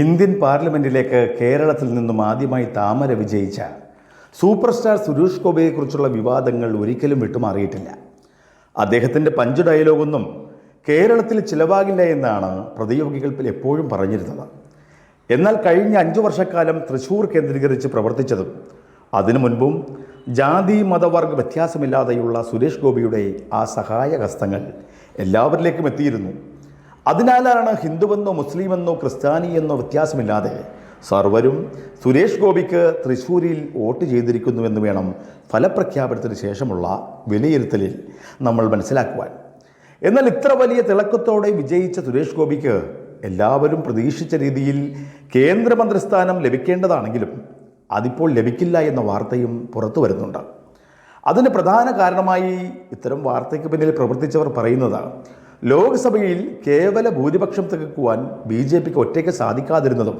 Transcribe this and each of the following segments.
Indian പാർലമെന്റിലേക്ക് കേരളത്തിൽ നിന്നും ആദ്യമായി താമര വിജയിച്ച സൂപ്പർ സ്റ്റാർ സുരേഷ് ഗോപയെക്കുറിച്ചുള്ള വിവാദങ്ങൾ ഒരിക്കലും വിട്ടുമാറിയിട്ടില്ല. അദ്ദേഹത്തിന്റെ പഞ്ച് ഡയലോഗൊന്നും കേരളത്തിൽ ചിലവാകില്ല എന്നാണ് പ്രതിയോഗികൾ എപ്പോഴും പറഞ്ഞിരുന്നത്. എന്നാൽ കഴിഞ്ഞ അഞ്ചു വർഷക്കാലം തൃശൂർ കേന്ദ്രീകരിച്ച് പ്രവർത്തിച്ചതും അതിനു മുൻപും ജാതി മതവർഗ വ്യത്യാസമില്ലാതെയുള്ള സുരേഷ് ഗോപിയുടെ ആ സഹായ ഹസ്തങ്ങൾ എല്ലാവരിലേക്കും എത്തിയിരുന്നു. അതിനാലാണ് ഹിന്ദുവെന്നോ മുസ്ലിമെന്നോ ക്രിസ്ത്യാനിയെന്നോ വ്യത്യാസമില്ലാതെ സർവരും സുരേഷ് ഗോപിക്ക് തൃശ്ശൂരിൽ വോട്ട് ചെയ്തിരിക്കുന്നുവെന്ന് വേണം ഫലപ്രഖ്യാപനത്തിന് ശേഷമുള്ള വിലയിരുത്തലിൽ നമ്മൾ മനസ്സിലാക്കുവാൻ. എന്നാൽ ഇത്ര വലിയ തിളക്കത്തോടെ വിജയിച്ച സുരേഷ് ഗോപിക്ക് എല്ലാവരും പ്രതീക്ഷിച്ച രീതിയിൽ കേന്ദ്രമന്ത്രിസ്ഥാനം ലഭിക്കേണ്ടതാണെങ്കിലും അതിപ്പോൾ ലഭിക്കില്ല എന്ന വാർത്തയും പുറത്തു വരുന്നുണ്ട്. അതിന് പ്രധാന കാരണമായി ഇത്തരം വാർത്തയ്ക്ക് പിന്നിൽ പ്രവർത്തിച്ചവർ പറയുന്നത് ലോക്സഭയിൽ കേവല ഭൂരിപക്ഷം തികക്കുവാൻ ബി ജെ പിക്ക് ഒറ്റയ്ക്ക് സാധിക്കാതിരുന്നതും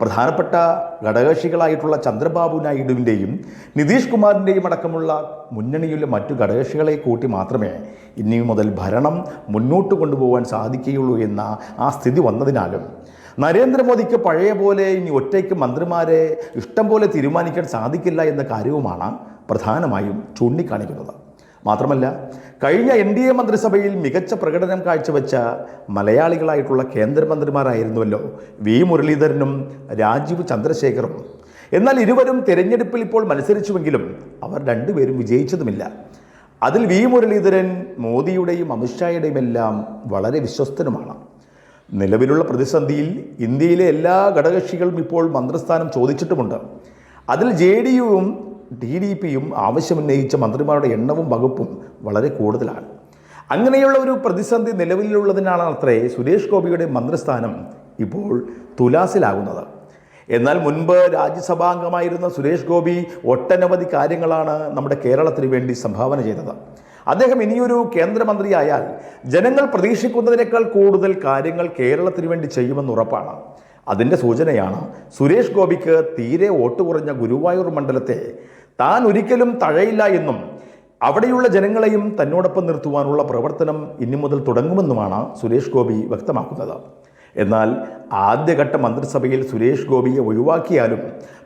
പ്രധാനപ്പെട്ട ഘടകകക്ഷികളായിട്ടുള്ള ചന്ദ്രബാബു നായിഡുവിന്റെയും നിതീഷ് കുമാറിന്റെയും അടക്കമുള്ള മുന്നണിയിലെ മറ്റു ഘടകകക്ഷികളെ കൂട്ടി മാത്രമേ ഇനി മുതൽ ഭരണം മുന്നോട്ട് കൊണ്ടുപോകാൻ സാധിക്കുകയുള്ളൂ എന്ന ആ സ്ഥിതി വന്നതിനാലും നരേന്ദ്രമോദിക്ക് പഴയ പോലെ ഇനി ഒറ്റയ്ക്ക് മന്ത്രിമാരെ ഇഷ്ടം പോലെ തീരുമാനിക്കാൻ സാധിക്കില്ല എന്ന കാര്യവുമാണ് പ്രധാനമായും ചൂണ്ടിക്കാണിക്കുന്നത്. മാത്രമല്ല കഴിഞ്ഞ എൻ ഡി എ മന്ത്രിസഭയിൽ മികച്ച പ്രകടനം കാഴ്ചവെച്ച മലയാളികളായിട്ടുള്ള കേന്ദ്രമന്ത്രിമാരായിരുന്നുവല്ലോ വി മുരളീധരനും രാജീവ് ചന്ദ്രശേഖറും. എന്നാൽ ഇരുവരും തിരഞ്ഞെടുപ്പിൽ ഇപ്പോൾ മത്സരിച്ചുവെങ്കിലും അവർ രണ്ടുപേരും വിജയിച്ചതുമില്ല. അതിൽ വി മുരളീധരൻ മോദിയുടെയും അമിത്ഷായുടെയും എല്ലാം വളരെ വിശ്വസ്തനുമാണ്. നിലവിലുള്ള പ്രതിസന്ധിയിൽ ഇന്ത്യയിലെ എല്ലാ ഘടകകക്ഷികളും ഇപ്പോൾ മന്ത്രിസ്ഥാനം ചോദിച്ചിട്ടുമുണ്ട്. അതിൽ ജെ ഡി യുവും ടി ഡി പിയും ആവശ്യമുന്നയിച്ച മന്ത്രിമാരുടെ എണ്ണവും വകുപ്പും വളരെ കൂടുതലാണ്. അങ്ങനെയുള്ള ഒരു പ്രതിസന്ധി നിലവിലുള്ളതിനാണ് അത്രേ സുരേഷ് ഗോപിയുടെ മന്ത്രിസ്ഥാനം ഇപ്പോൾ തുലാസിലാകുന്നത്. എന്നാൽ മുൻപ് രാജ്യസഭാംഗമായിരുന്ന സുരേഷ് ഗോപി ഒട്ടനവധി കാര്യങ്ങളാണ് നമ്മുടെ കേരളത്തിന് വേണ്ടി സംഭാവന ചെയ്തത്. അദ്ദേഹം ഇനിയൊരു കേന്ദ്രമന്ത്രിയായാൽ ജനങ്ങൾ പ്രതീക്ഷിക്കുന്നതിനേക്കാൾ കൂടുതൽ കാര്യങ്ങൾ കേരളത്തിന് വേണ്ടി ചെയ്യുമെന്ന് ഉറപ്പാണ്. അതിന്റെ സൂചനയാണ് സുരേഷ് ഗോപിക്ക് തീരെ വോട്ട് കുറഞ്ഞ ഗുരുവായൂർ മണ്ഡലത്തെ താൻ ഒരിക്കലും തഴയില്ല എന്നും അവിടെയുള്ള ജനങ്ങളെയും തന്നോടൊപ്പം നിർത്തുവാനുള്ള പ്രവർത്തനം ഇനി മുതൽ തുടങ്ങുമെന്നുമാണ് സുരേഷ് ഗോപി വ്യക്തമാക്കുന്നത്. എന്നാൽ ആദ്യഘട്ട മന്ത്രിസഭയിൽ സുരേഷ് ഗോപിയെ ഒഴിവാക്കിയാലും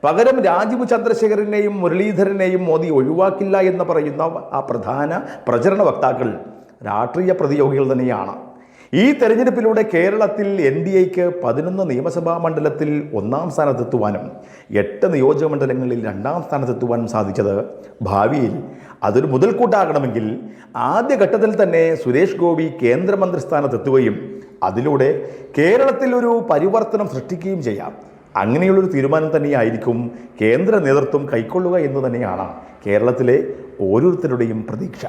പകരം രാജീവ് ചന്ദ്രശേഖരനെയും മുരളീധരനെയും മോദി ഒഴിവാക്കില്ല എന്ന് പറയുന്ന ആ പ്രധാന പ്രചരണ വക്താക്കൾ രാഷ്ട്രീയ പ്രതിയോഗികൾ തന്നെയാണ്. ഈ തെരഞ്ഞെടുപ്പിലൂടെ കേരളത്തിൽ എൻ ഡി എക്ക് പതിനൊന്ന് നിയമസഭാ മണ്ഡലത്തിൽ ഒന്നാം സ്ഥാനത്തെത്തുവാനും എട്ട് നിയോജക മണ്ഡലങ്ങളിൽ രണ്ടാം സ്ഥാനത്തെത്തുവാനും സാധിച്ചത്. ഭാവിയിൽ അതൊരു മുതൽക്കൂട്ടാകണമെങ്കിൽ ആദ്യഘട്ടത്തിൽ തന്നെ സുരേഷ് ഗോപി കേന്ദ്രമന്ത്രി സ്ഥാനത്തെത്തുകയും അതിലൂടെ കേരളത്തിൽ ഒരു പരിവർത്തനം സൃഷ്ടിക്കുകയും ചെയ്യാം. അങ്ങനെയുള്ളൊരു തീരുമാനം തന്നെയായിരിക്കും കേന്ദ്ര നേതൃത്വം കൈക്കൊള്ളുക എന്ന് തന്നെയാണ് കേരളത്തിലെ ഓരോരുത്തരുടെയും പ്രതീക്ഷ.